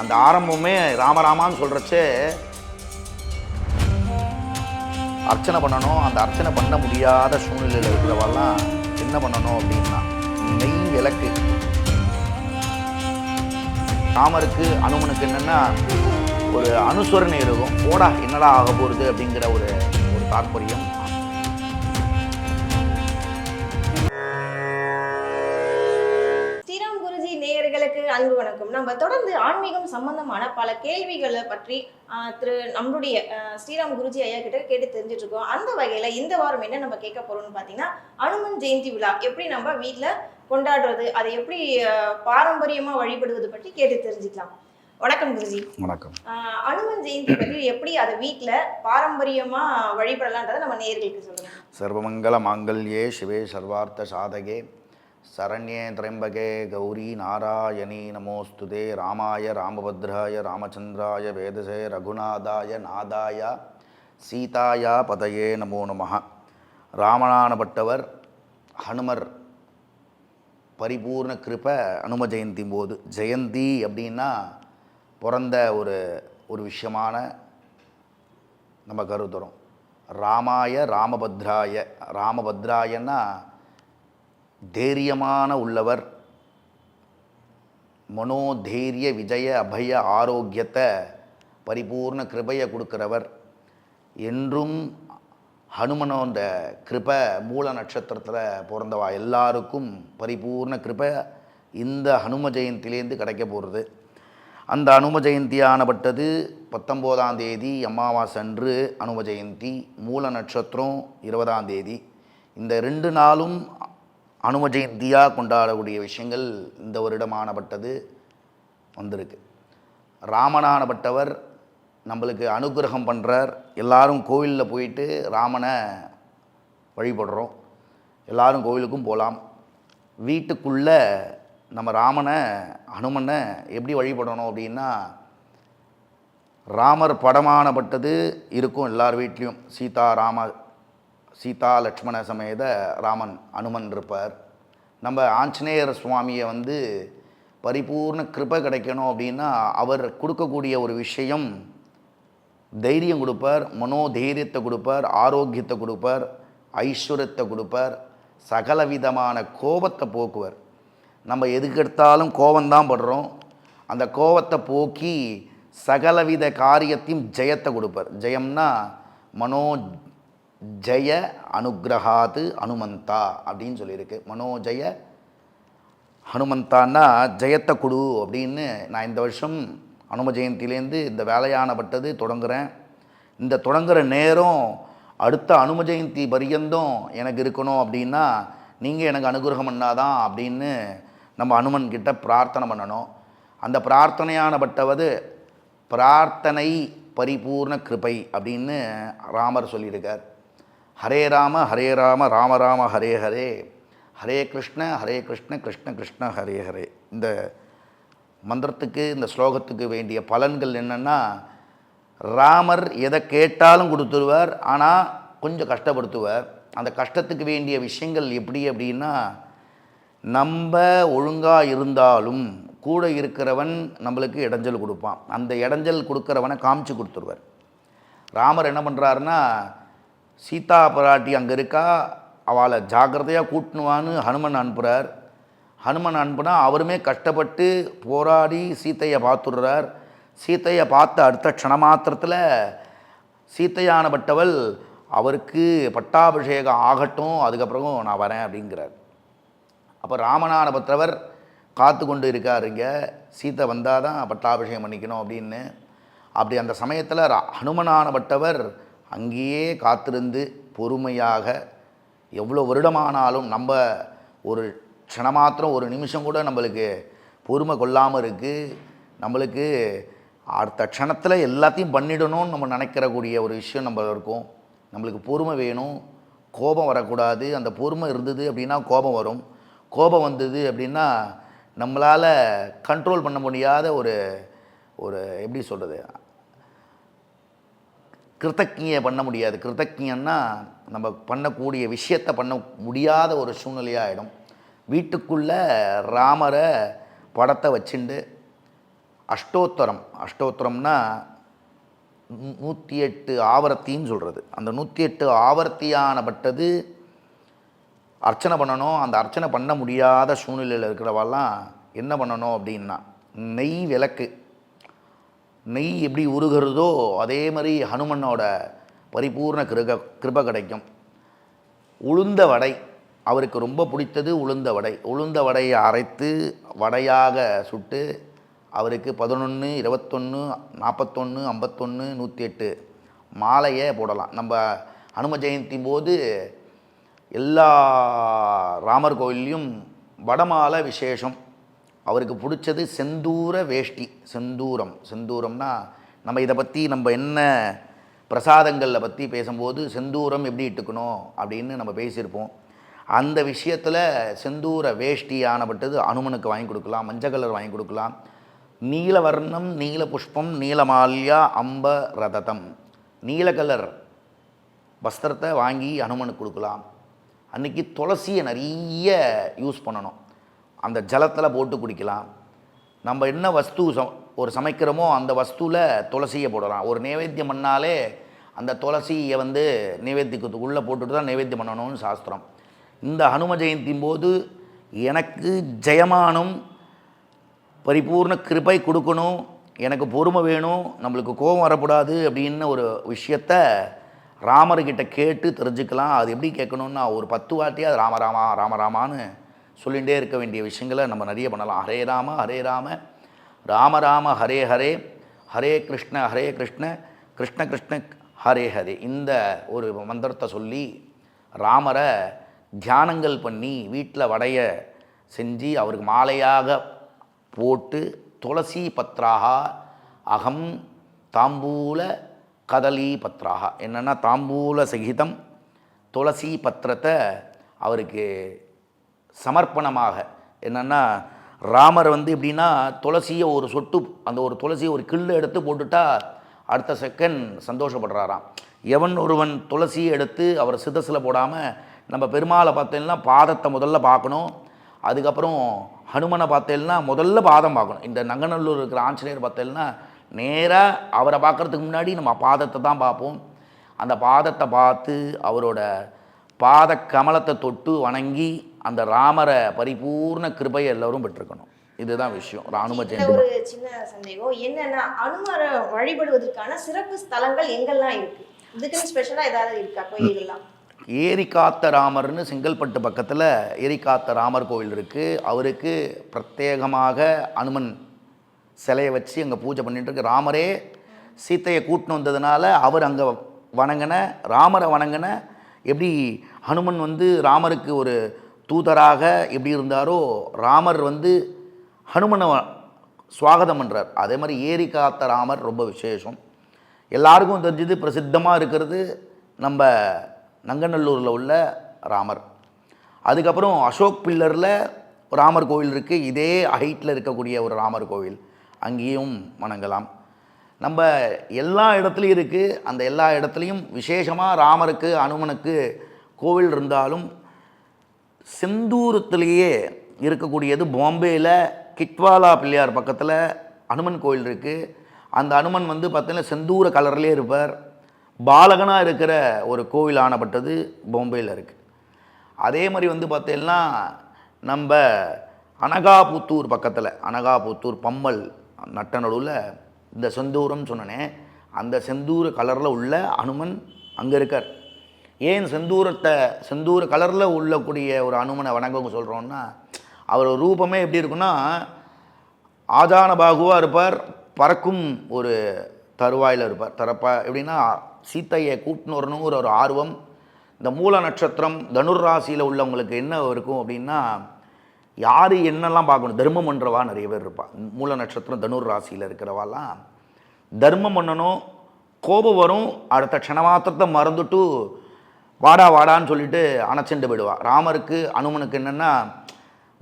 அந்த ஆரம்பமே ராமராமான்னு சொல்கிறச்சே அர்ச்சனை பண்ணணும். அந்த அர்ச்சனை பண்ண முடியாத சூழ்நிலையில் இருக்கிறவெல்லாம் என்ன பண்ணணும் அப்படின்னா நெய் விளக்கு. ராமருக்கு அனுமனுக்கு என்னென்னா ஒரு அனுசரணை இருக்கும். போடா என்னடா ஆக போகிறது அப்படிங்கிற ஒரு ஒரு தாற்பயம். அன்பு வணக்கம். நம்ம தொடர்ந்து ஆன்மீகம் சம்பந்தமான பல கேள்விகளை பற்றி திரு நம்மளுடைய ஆஹ், ஸ்ரீராம் குருஜி ஐயா கிட்ட கேட்டு தெரிஞ்சுட்டு இருக்கோம் அந்த வகையில இந்த வாரம் என்ன நம்ம கேட்க போறோம்னு பார்த்தீங்கன்னா அனுமன் ஜெயந்தி விழா. எப்படி நம்ம வீட்ல கொண்டாடுறது அதை எப்படி பாரம்பரியமா வழிபடுவது பற்றி கேட்டு தெரிஞ்சுக்கலாம். வணக்கம் குருஜி. வணக்கம். அனுமன் ஜெயந்தி பற்றி எப்படி அதை வீட்ல பாரம்பரியமா வழிபடலான்றதை நம்ம நேயர்களுக்கு சொல்லுங்க. சர்வமங்கல மாங்கல்யே சிவே சர்வார்த்த சாதகே. சரண்யே திரம்பகே கௌரி நாராயணி நமோஸ்துதே ராமாய ராமபத்ராய ராமச்சந்திராய வேதசே ரகுநாதாய நாதாய சீதாயா பதையே நமோ நம ராமனானப்பட்டவர் ஹனுமர் பரிபூர்ண கிருப அனும ஜெயந்தி போது. ஜெயந்தி அப்படின்னா பிறந்த ஒரு ஒரு விஷயமான நம்ம கருதுறோம். ராமாய ராமபத்ராய ராமபத்ராயன்னா தைரியமான உள்ளவர். மனோதைரிய விஜய அபய ஆரோக்கியத்தை பரிபூர்ண கிருபையை கொடுக்குறவர். என்றும் ஹனுமனோட கிருபை மூல நட்சத்திரத்தில் பிறந்தவா எல்லாருக்கும் பரிபூர்ண கிருபை இந்த ஹனும ஜெயந்திலேருந்து கிடைக்க போகிறது அந்த அனும ஜெயந்தியானப்பட்டது பத்தொம்போதாம் தேதி அமாவாசை அன்று அனும ஜெயந்தி மூல நட்சத்திரம் இருபதாம் தேதி. இந்த ரெண்டு நாளும் அனும ஜெயந்தியாக கொண்டாடக்கூடிய விஷயங்கள் இந்த வருடமானப்பட்டது வந்திருக்கு. ராமனானப்பட்டவர் நம்மளுக்கு அனுகிரகம் பண்ணுறார் எல்லாரும் கோவிலில் போயிட்டு ராமனை வழிபடுறோம். எல்லாரும் கோவிலுக்கும் போகலாம் வீட்டுக்குள்ளே நம்ம ராமனை அனுமனை எப்படி வழிபடணும் அப்படின்னா ராமர் படமானப்பட்டது இருக்கும் எல்லார் வீட்லேயும். சீதா ராம சீதா லக்ஷ்மண சமேத ராமன் அனுமன் இருப்பார். நம்ம ஆஞ்சநேயர் சுவாமியை வந்து பரிபூர்ண கிருபை கிடைக்கணும் அப்படின்னா அவர் கொடுக்கக்கூடிய ஒரு விஷயம் தைரியம் கொடுப்பார் மனோதைரியத்தை கொடுப்பார் ஆரோக்கியத்தை கொடுப்பார் ஐஸ்வர்யத்தை கொடுப்பார் சகலவிதமான கோபத்தை போக்குவர். நம்ம எதுக்கெடுத்தாலும் கோபந்தான் படுறோம். அந்த கோபத்தை போக்கி சகலவித காரியத்தையும் ஜெயத்தை கொடுப்பார். ஜெயம்னா மனோ ஜெய அனுகிரகாது அனுமந்தா அப்படின்னு சொல்லியிருக்கு. மனோஜய ஹனுமந்தான்னா ஜெயத்தை குழு அப்படின்னு நான் இந்த வருஷம் அனும ஜெயந்திலேருந்து இந்த வேலையானப்பட்டது தொடங்குறேன். இந்த தொடங்குகிற நேரம் அடுத்த அனும ஜெயந்தி பரியந்தம் எனக்கு இருக்கணும் அப்படின்னா நீங்கள் எனக்கு அனுகிரகம் பண்ணாதான் அப்படின்னு நம்ம அனுமன் கிட்ட பிரார்த்தனை பண்ணணும். அந்த பிரார்த்தனையானப்பட்டவது பிரார்த்தனை பரிபூர்ண கிருபை அப்படின்னு ராமர் சொல்லியிருக்கார். ஹரே ராம ஹரே ராம ராம ராம ஹரே ஹரே. ஹரே கிருஷ்ண ஹரே கிருஷ்ண கிருஷ்ண கிருஷ்ண ஹரே ஹரே. இந்த மந்திரத்துக்கு இந்த ஸ்லோகத்துக்கு வேண்டிய பலன்கள் என்னென்னா ராமர் எதை கேட்டாலும் கொடுத்துருவார் ஆனால் கொஞ்சம் கஷ்டப்படுத்துவார். அந்த கஷ்டத்துக்கு வேண்டிய விஷயங்கள் எப்படி அப்படின்னா நம்ம ஒழுங்காக இருந்தாலும் கூட இருக்கிறவன் நம்மளுக்கு இடைஞ்சல் கொடுப்பான். அந்த இடைஞ்சல் கொடுக்குறவனை காமிச்சு கொடுத்துருவார். ராமர் என்ன பண்ணுறாருன்னா சீதா பிராட்டி அங்கே இருக்கா? அவளை ஜாக்கிரதையாக கூட்டினுவான்னு ஹனுமன் அனுப்புகிறார் ஹனுமன் அனுப்புனா அவருமே கஷ்டப்பட்டு போராடி சீத்தையை பார்த்துடுறார். சீத்தையை பார்த்த அடுத்த க்ஷணமாத்திரத்தில் சீத்தையானப்பட்டவள் அவருக்கு பட்டாபிஷேகம் ஆகட்டும் அதுக்கப்புறம் நான் வரேன் அப்படிங்கிறார். அப்போ ராமநாதபத்திரவர் காத்து கொண்டு இருக்காருங்க சீத்தை வந்தால் தான் பட்டாபிஷேகம் பண்ணிக்கணும் அப்படின்னு. அப்படி அந்த சமயத்தில் ரா- ஹனுமனானப்பட்டவர் அங்கேயே காத்திருந்து பொறுமையாக எவ்வளோ வருடமானாலும் நம்ம ஒரு க்ஷணமாத்திரம் ஒரு நிமிஷம் கூட நம்மளுக்கு பொறுமை கொள்ளாமல் இருக்குது நம்மளுக்கு அடுத்த க்ஷணத்தில் எல்லாத்தையும் பண்ணிடணும்னு நம்ம நினைக்கிறக்கூடிய ஒரு விஷயம் நம்ம இருக்கும். நம்மளுக்கு பொறுமை வேணும். கோபம் வரக்கூடாது. அந்த பொறுமை இருந்தது அப்படின்னா கோபம் வரும். கோபம் வந்தது அப்படின்னா நம்மளால் கண்ட்ரோல் பண்ண முடியாத ஒரு ஒரு எப்படி சொல்கிறது கிருத்தக்கியை பண்ண முடியாது. கிருத்தக்கியன்னா நம்ம பண்ணக்கூடிய விஷயத்தை பண்ண முடியாத ஒரு சூழ்நிலையாகிடும் வீட்டுக்குள்ளே ராமரை படத்தை வச்சுண்டு அஷ்டோத்தரம். அஷ்டோத்தரம்னா நூற்றி எட்டு ஆவர்த்தின்னு சொல்கிறது அந்த நூற்றி எட்டு ஆவர்த்தியானப்பட்டது அர்ச்சனை பண்ணணும். அந்த அர்ச்சனை பண்ண முடியாத சூழ்நிலையில் இருக்கிறவெல்லாம் என்ன பண்ணணும் அப்படின்னா நெய் விளக்கு. நெய் எப்படி உருகிறதோ அதே மாதிரி ஹனுமனோட பரிபூர்ண கிருக கிருப கிடைக்கும். உளுந்த வடை அவருக்கு ரொம்ப பிடித்தது உளுந்த வடை. உளுந்த வடையை அரைத்து வடையாக சுட்டு அவருக்கு பதினொன்று இருபத்தொன்று நாற்பத்தொன்று ஐம்பத்தொன்று நூற்றி எட்டு மாலையை போடலாம். நம்ம ஹனும ஜெயந்தி போது எல்லா ராமர் கோயில்லையும் வடமாலை விசேஷம். அவருக்கு பிடிச்சது செந்தூர வேஷ்டி செந்தூரம். செந்தூரம்னா நம்ம இதை பற்றி நம்ம என்ன பிரசாதங்களில் பற்றி பேசும்போது செந்தூரம் எப்படி இட்டுக்கணும் அப்படின்னு நம்ம பேசியிருப்போம். அந்த விஷயத்தில் செந்தூர வேஷ்டி ஆனப்பட்டது அனுமனுக்கு வாங்கி கொடுக்கலாம் மஞ்சள் கலர் வாங்கி கொடுக்கலாம். நீலவர்ணம் நீல புஷ்பம் நீலமால்யா அம்ப ரததம். நீல கலர் வஸ்திரத்தை வாங்கி அனுமனுக்கு கொடுக்கலாம். அன்றைக்கி துளசியை நிறைய யூஸ் பண்ணணும். அந்த ஜலத்தில் போட்டு குடிக்கலாம். நம்ம என்ன வஸ்து ச ஒரு சமைக்கிறோமோ அந்த வஸ்துவில் துளசியை போடலாம். ஒரு நைவேத்தியம் பண்ணாலே அந்த துளசியை வந்து நைவேத்தியத்துக்குள்ளே போட்டுட்டு தான் நைவேத்தியம் பண்ணணும்னு சாஸ்திரம். இந்த ஹனும ஜெயந்தின் போது எனக்கு ஜெயமானம் பரிபூர்ண கிருப்பை கொடுக்கணும். எனக்கு பொறுமை வேணும். நம்மளுக்கு கோபம் வரக்கூடாது அப்படின்னு ஒரு விஷயத்த ராமர்கிட்ட கேட்டு தெரிஞ்சுக்கலாம். அது எப்படி கேட்கணுன்னா ஒரு பத்து வாட்டியாக ராமராமா ராமராமான்னு சொல்லிகிட்டே இருக்க வேண்டிய விஷயங்களை நம்ம நிறைய பண்ணலாம். ஹரே ராம ஹரே ராம ராம ராம ஹரே ஹரே ஹரே கிருஷ்ண ஹரே கிருஷ்ண கிருஷ்ண கிருஷ்ண ஹரே ஹரே. இந்த ஒரு மந்திரத்தை சொல்லி ராமரை தியானங்கள் பண்ணி வீட்டில் வடைய செஞ்சு அவருக்கு மாலையாக போட்டு துளசி பத்ராக அகம் தாம்பூல கதலி பத்ராக. என்னென்னா தாம்பூல சகிதம் துளசி பத்திரத்தை அவருக்கு சமர்ப்பணமாக. என்னென்னா ராமர் வந்து எப்படின்னா துளசியை ஒரு சொட்டு அந்த ஒரு துளசியை ஒரு கிள்ளு எடுத்து போட்டுட்டா அடுத்த செகண்ட் சந்தோஷப்படுறாராம். எவன் ஒருவன் துளசியை எடுத்து அவர் சிதசில் போடாமல் நம்ம பெருமாளை பார்த்தேன்னா பாதத்தை முதல்ல பார்க்கணும். அதுக்கப்புறம் ஹனுமனை பார்த்தேன்னா முதல்ல பாதம் பார்க்கணும். இந்த நங்கநல்லூர் இருக்கிற ஆஞ்சநேயர் பார்த்தேன்னா நேராக அவரை பார்க்குறதுக்கு முன்னாடி நம்ம பாதத்தை தான் பார்ப்போம். அந்த பாதத்தை பார்த்து அவரோட பாத கமலத்தை தொட்டு வணங்கி அந்த ராமரை பரிபூர்ண கிருபையை எல்லோரும் பெற்றிருக்கணும். இதுதான் விஷயம். ராணுவ ஜெயந்தி ஒரு சின்ன சந்தேகம். என்னன்னா அனுமரை வழிபடுவதற்கான சிறப்பு ஸ்தலங்கள் எங்கெல்லாம் இருக்கு? இதுக்குன்னு ஸ்பெஷலா ஏதாவது இருக்கா கோயில்கள்லாம் ஏரிக்காத்த ராமர்னு செங்கல்பட்டு பக்கத்தில் ஏரிக்காத்த ராமர் கோவில் இருக்குது அவருக்கு பிரத்யேகமாக அனுமன் சிலையை வச்சு அங்கே பூஜை பண்ணிட்டு இருக்கு. ராமரே சீத்தையை கூட்டின்னு வந்ததுனால அவர் அங்கே வணங்கின ராமரை வணங்கின எப்படி ஹனுமன் வந்து ராமருக்கு ஒரு தூதராக எப்படி இருந்தாரோ ராமர் வந்து ஹனுமனை சுவாகதம் பண்ணுறார் அதே மாதிரி ஏரி காத்த ராமர் ரொம்ப விசேஷம். எல்லாருக்கும் தெரிஞ்சது பிரசித்தமாக இருக்கிறது நம்ம நங்கநல்லூரில் உள்ள ராமர். அதுக்கப்புறம் அசோக் பில்லரில் ராமர் கோவில் இருக்குது இதே ஹைட்டில் இருக்கக்கூடிய ஒரு ராமர் கோவில். அங்கேயும் வணங்கலாம். நம்ம எல்லா இடத்துலையும் இருக்குது அந்த எல்லா இடத்துலையும் விசேஷமாக ராமருக்கு அனுமனுக்கு கோவில் இருந்தாலும் செந்தூரத்திலேயே இருக்கக்கூடியது பாம்பேயில் கிட்வாலா பிள்ளையார் பக்கத்தில் அனுமன் கோயில் இருக்குது அந்த அனுமன் வந்து பார்த்திங்கன்னா செந்தூர கலர்லேயே இருப்பார். பாலகனாக இருக்கிற ஒரு கோவில் ஆனப்பட்டது பாம்பேயில் இருக்குது அதே மாதிரி வந்து பார்த்தீங்கன்னா நம்ம அனகாபுத்தூர் பக்கத்தில் அனகாபுத்தூர் பம்மல் நட்ட நடுவில் இந்த செந்தூரம்னு சொன்னனே அந்த செந்தூர கலரில் உள்ள அனுமன் அங்கே இருக்கார். ஏன் செந்தூரத்தை செந்தூர கலரில் உள்ளக்கூடிய ஒரு அனுமனை வணங்க சொல்கிறோன்னா அவர் ரூபமே எப்படி இருக்குன்னா ஆதான பாகுவாக இருப்பார் பறக்கும் ஒரு தருவாயில் இருப்பார். தரப்பா எப்படின்னா சீத்தையை கூட்டின்னு வரணுங்கிற ஒரு ஆர்வம் இந்த மூல நட்சத்திரம் தனுர் ராசியில் உள்ளவங்களுக்கு என்ன இருக்கும் அப்படின்னா யார் என்னெல்லாம் பார்க்கணும்? தர்மம் பண்ணுறவா நிறைய பேர் இருப்பா. மூல நட்சத்திரம் தனுர் ராசியில் இருக்கிறவாலாம் தர்மம் பண்ணணும் கோபம் வரும் அடுத்த க்ஷணமாத்திரத்தை மறந்துட்டு வாடா வாடான்னு சொல்லிட்டு அணைச்சிண்டு போயிடுவா. ராமருக்கு அனுமனுக்கு என்னென்னா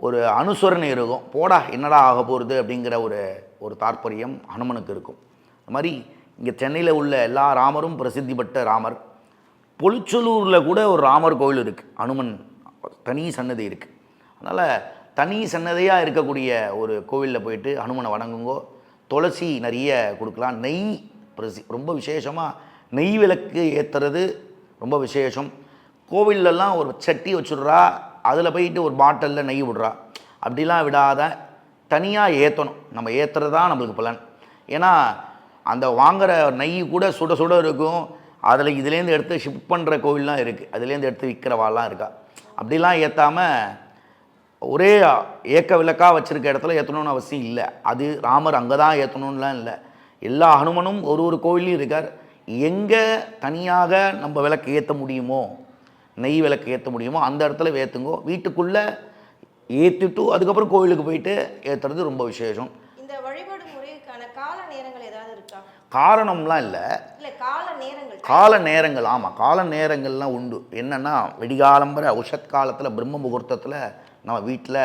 ஒரு அனுசரணை இருக்கும். போடா என்னடா ஆக போகிறது அப்படிங்கிற ஒரு ஒரு தாற்பயம் ஹனுமனுக்கு இருக்கும். அது மாதிரி இங்கே சென்னையில் உள்ள எல்லா ராமரும் பிரசித்தி பெற்ற ராமர். பொலிச்சலூரில் கூட ஒரு ராமர் கோவில் இருக்குது அனுமன் தனி சன்னதி இருக்குது அதனால் தனி சன்னதியாக இருக்கக்கூடிய ஒரு கோவிலில் போயிட்டு அனுமனை வணங்குங்கோ. துளசி நிறைய கொடுக்கலாம். நெய் பிரசி ரொம்ப விசேஷமாக நெய் விளக்கு ஏற்றுறது ரொம்ப விசேஷம். கோவில்லலாம் ஒரு சட்டி வச்சுடுறா அதில் போயிட்டு ஒரு பாட்டிலில் நெய் விடுறா. அப்படிலாம் விடாத தனியாக ஏற்றணும் நம்ம ஏற்றுறது தான் நம்மளுக்கு பலன். ஏன்னா அந்த வாங்குகிற நெய் கூட சுட சுட இருக்கும். அதில் இதுலேருந்து எடுத்து ஷிஃப்ட் பண்ணுற கோவில்லாம் இருக்குது அதுலேருந்து எடுத்து விற்கிறவாலாம் இருக்கா. அப்படிலாம் ஏற்றாமல் ஒரே ஏக்க விளக்காக வச்சுருக்க இடத்துல ஏற்றணும்னு அவசியம் இல்லை. அது ராமர் அங்கே தான் ஏற்றணும்லாம் இல்லை. எல்லா ஹனுமனும் ஒரு ஒரு கோவிலையும் இருக்கார். எங்கே தனியாக நம்ம விளக்கு ஏற்ற முடியுமோ நெய் விளக்கு ஏற்ற முடியுமோ அந்த இடத்துல ஏற்றுங்கோ வீட்டுக்குள்ளே ஏற்றிட்டு அதுக்கப்புறம் கோவிலுக்கு போயிட்டு ஏற்றுறது ரொம்ப விசேஷம். இந்த வழிபாடு முறைக்கான கால நேரங்கள் ஏதாவது இருக்கா? காரணம்லாம் இல்லை. இல்ல கால நேரங்கள். கால நேரங்கள் ஆமாம் கால நேரங்கள்லாம் உண்டு. என்னென்னா விடிகாலம்பர உஷத் காலத்தில் பிரம்ம முகூர்த்தத்தில் நம்ம வீட்டில்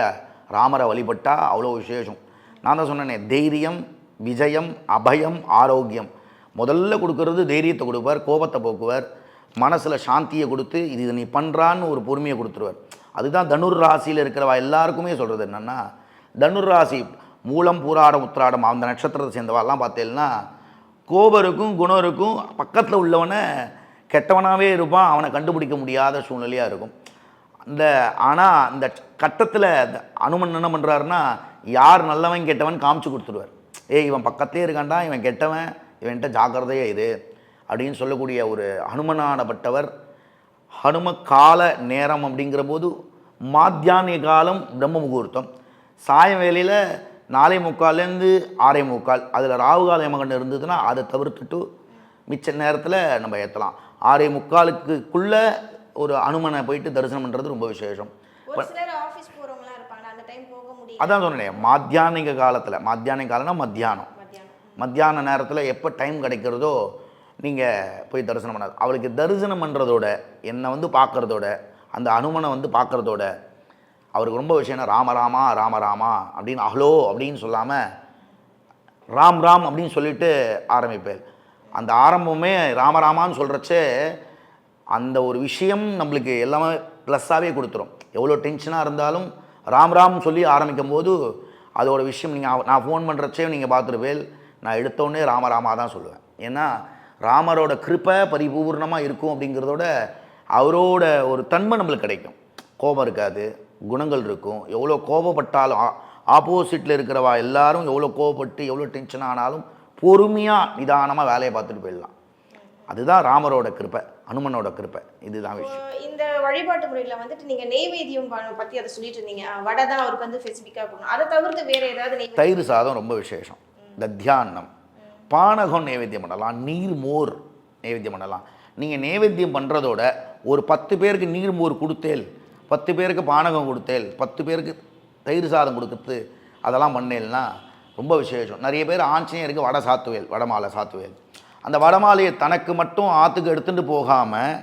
ராமரை வழிபட்டால் அவ்வளோ விசேஷம். நான் தான் சொன்னேனே தைரியம் விஜயம் அபயம் ஆரோக்கியம். முதல்ல கொடுக்கறது தைரியத்தை கொடுப்பார் கோபத்தை போக்குவார் மனசில் சாந்தியை கொடுத்து இது நீ பண்ணுறான்னு ஒரு பொறுமையை கொடுத்துருவார். அதுதான் தனுர் ராசியில் இருக்கிறவா எல்லாருக்குமே சொல்கிறது என்னென்னா தனுர் ராசி மூலம் பூராடம் உத்திராடம் அந்த நட்சத்திரத்தை சேர்ந்தவாலாம் பார்த்தேன்னா கோபருக்கும் குணருக்கும் பக்கத்தில் உள்ளவனை கெட்டவனாகவே இருப்பான் அவனை கண்டுபிடிக்க முடியாத சூழ்நிலையாக இருக்கும். அந்த ஆனால் இந்த கட்டத்தில் அனுமன் என்ன பண்ணுறாருன்னா யார் நல்லவன் கெட்டவன் காமிச்சு கொடுத்துருவார். ஏய் இவன் பக்கத்தே இருக்கான்டா இவன் கெட்டவன் இவன்கிட்ட ஜாக்கிரதையாக இரு அப்படின்னு சொல்லக்கூடிய ஒரு ஹனுமனானப்பட்டவர் ஹனும கால நேரம் அப்படிங்கிற போது மாத்தியானிய காலம் பிரம்ம முகூர்த்தம். சாயம் வேளையில் நாலே முக்கால்லேருந்து ஆறே முக்கால். அதில் ராகு கால யமகண்டம் இருந்ததுன்னா அதை தவிர்த்துட்டு மிச்ச நேரத்தில் நம்ம ஏற்றலாம் ஆறே முக்காலுக்குள்ளே ஒரு அனுமனை போயிட்டு தரிசனம் பண்ணுறது ரொம்ப விசேஷம். அதான் சொன்னேன் மாத்தியானிக காலத்தில். மாத்தியானிக காலம்னா மத்தியானம். மத்தியான நேரத்தில் எப்போ டைம் கிடைக்கிறதோ நீங்கள் போய் தரிசனம் பண்ணாது. அவளுக்கு தரிசனம் பண்ணுறதோட என்னை வந்து பார்க்குறதோட அந்த அனுமனை வந்து பார்க்குறதோட அவருக்கு ரொம்ப விஷயம் ராமராமா ராமராமா அப்படின்னு அஹ்லோ அப்படின்னு சொல்லாமல் ராம் ராம் அப்படின்னு சொல்லிட்டு ஆரம்பிப்பேன் அந்த ஆரம்பமே ராமராமான்னு சொல்கிறச்சே அந்த ஒரு விஷயம் நம்மளுக்கு எல்லாமே ப்ளஸ்ஸாகவே கொடுத்துரும். எவ்வளோ டென்ஷனாக இருந்தாலும் ராம் ராம் சொல்லி ஆரம்பிக்கும் போது அதோட விஷயம் நீங்கள் நான் ஃபோன் பண்ணுறச்சே நீங்கள் பார்த்துருப்பேன் நான் எடுத்தோடனே ராமராமா தான் சொல்லுவேன். ஏன்னா ராமரோட கிருப்பை பரிபூர்ணமாக இருக்கும் அப்படிங்கிறதோட அவரோட ஒரு தன்மை நம்மளுக்கு கிடைக்கும். கோபம் இருக்காது குணங்கள் இருக்கும். எவ்வளோ கோபப்பட்டாலும் ஆப்போசிட்டில் இருக்கிறவா எல்லாரும் எவ்வளோ கோபப்பட்டு எவ்வளோ டென்ஷன் ஆனாலும் பொறுமையாக நிதானமாக வேலையை பார்த்துட்டு போயிடலாம். அதுதான் ராமரோட கிருப்பை அனுமனோட கிருப்பை இதுதான் விஷயம். இந்த வழிபாட்டு முறையில வந்துட்டு நீங்க நெய்வேத்தியம் ப- பத்தி அதை சொல்லிட்டு இருந்தீங்க. வடை தான் அவருக்கு வந்து ஸ்பெசிஃபிக்கா போகணும் அதை தவிர்த்து வேற ஏதாவது தயிர் சாதம் ரொம்ப விசேஷம். தத்தியான்னம். பானகம் நைவேத்தியம் பண்ணலாம் நீர் மோர் நைவேத்தியம் பண்ணலாம். நீங்கள் நைவேத்தியம் பண்ணுறதோட ஒரு பத்து பேருக்கு நீர் மோர் கொடுத்தேல் பத்து பேருக்கு பானகம் கொடுத்தேல் பத்து பேருக்கு தயிர் சாதம் கொடுக்குறது அதெல்லாம் பண்ணேல்னா ரொம்ப விசேஷம். நிறைய பேர் ஆஞ்சநேயருக்கு வடை சாத்துவேல் வடமாலை சாத்துவேல். அந்த வடமாலையை தனக்கு மட்டும் ஆற்றுக்கு எடுத்துகிட்டு போகாமல்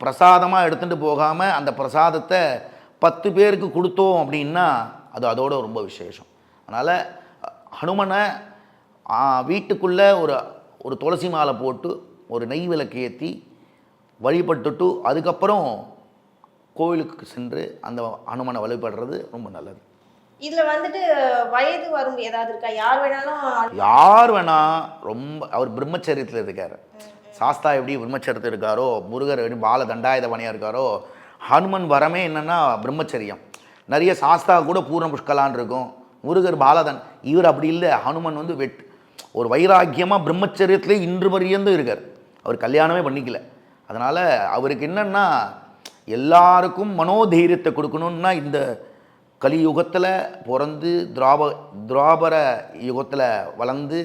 பிரசாதமாக எடுத்துகிட்டு போகாமல் அந்த பிரசாதத்தை பத்து பேருக்கு கொடுத்தோம் அப்படின்னா அது அதோட ரொம்ப விசேஷம். அதனால் ஹனுமனை வீட்டுக்குள்ளே ஒரு ஒரு துளசி மாலை போட்டு ஒரு நெய் விளக்கு ஏற்றி வழிபட்டுட்டு அதுக்கப்புறம் கோவிலுக்கு சென்று அந்த ஹனுமனை வழிபடுறது ரொம்ப நல்லது. இதுல வந்துட்டு வயது வரும் ஏதாவது இருக்கா? யார் வேணாலும் யார் வேணா ரொம்ப அவர் பிரம்மச்சரியத்தில் இருக்கார். சாஸ்தா எப்படி பிரம்மச்சரியத்தில் இருக்காரோ முருகர் எப்படி பால தண்டாயுதபணியாக இருக்காரோ ஹனுமன் வரமே என்னென்னா பிரம்மச்சரியம். நிறைய சாஸ்தா கூட பூர்ண புஷ்கலான் இருக்கும். முருகர் பாலதன் இவர் அப்படி இல்லை. ஹனுமன் வந்து வெட் ஒரு வைராக்கியமாக பிரம்மச்சரியத்திலே இன்று பரியந்தும் இருக்கார். அவர் கல்யாணமே பண்ணிக்கல. அதனால் அவருக்கு என்னென்னா எல்லாருக்கும் மனோதைரியத்தை கொடுக்கணுன்னா இந்த கலியுகத்தில் பிறந்து திராப திராபர யுகத்தில் வளர்ந்து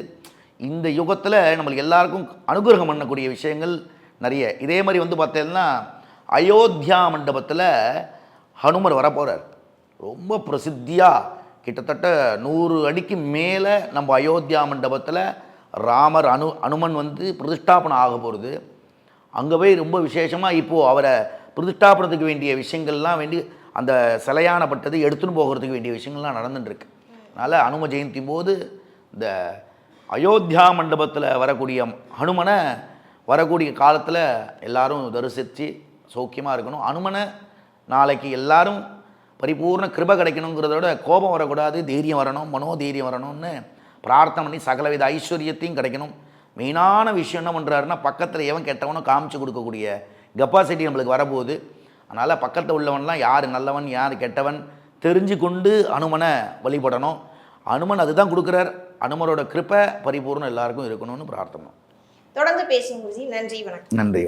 இந்த யுகத்தில் நம்மளுக்கு எல்லாருக்கும் அனுகிரகம் பண்ணக்கூடிய விஷயங்கள் நிறைய. இதே மாதிரி வந்து பார்த்தீங்கன்னா அயோத்தியா மண்டபத்தில் ஹனுமர் வரப்போகிறார் ரொம்ப பிரசித்தியாக கிட்டத்தட்ட நூறு அடிக்கு மேலே நம்ம அயோத்தியா மண்டபத்தில் ராமர் அனு அனுமன் வந்து பிரதிஷ்டாபனம் ஆக போகிறது அங்கே போய் ரொம்ப விசேஷமாக இப்போது அவரை பிரதிஷ்டாபனத்துக்கு வேண்டிய விஷயங்கள்லாம் வேண்டி அந்த சிலையானப்பட்டது எடுத்துன்னு போகிறதுக்கு வேண்டிய விஷயங்கள்லாம் நடந்துட்டுருக்கு. அதனால் அனும ஜெயந்தி போது இந்த அயோத்தியா மண்டபத்தில் வரக்கூடிய ஹனுமனை வரக்கூடிய காலத்தில் எல்லாரும் தரிசித்து சௌக்கியமாக இருக்கணும். அனுமனை நாளைக்கு எல்லாரும் பரிபூர்ண கிருபை கிடைக்கணுங்கிறத விட கோபம் வரக்கூடாது தைரியம் வரணும் மனோதைரியம் வரணும்னு பிரார்த்தனை பண்ணி சகலவித ஐஸ்வர்யத்தையும் கிடைக்கணும். மெயினான விஷயம் என்ன பண்ணுறாருன்னா பக்கத்தில் எவன் கெட்டவனும் காமிச்சு கொடுக்கக்கூடிய கெப்பாசிட்டி நம்மளுக்கு வரப்போகுது. அதனால் பக்கத்தில் உள்ளவன்லாம் யார் நல்லவன் யார் கெட்டவன் தெரிஞ்சு கொண்டு அனுமனை வழிபடணும். அனுமன் அதுதான் கொடுக்குறார். அனுமரோட கிருப்பை பரிபூர்ணம் எல்லாருக்கும் இருக்கணும்னு பிரார்த்தனை தொடர்ந்து பேசும் நன்றி வணக்கம். நன்றி.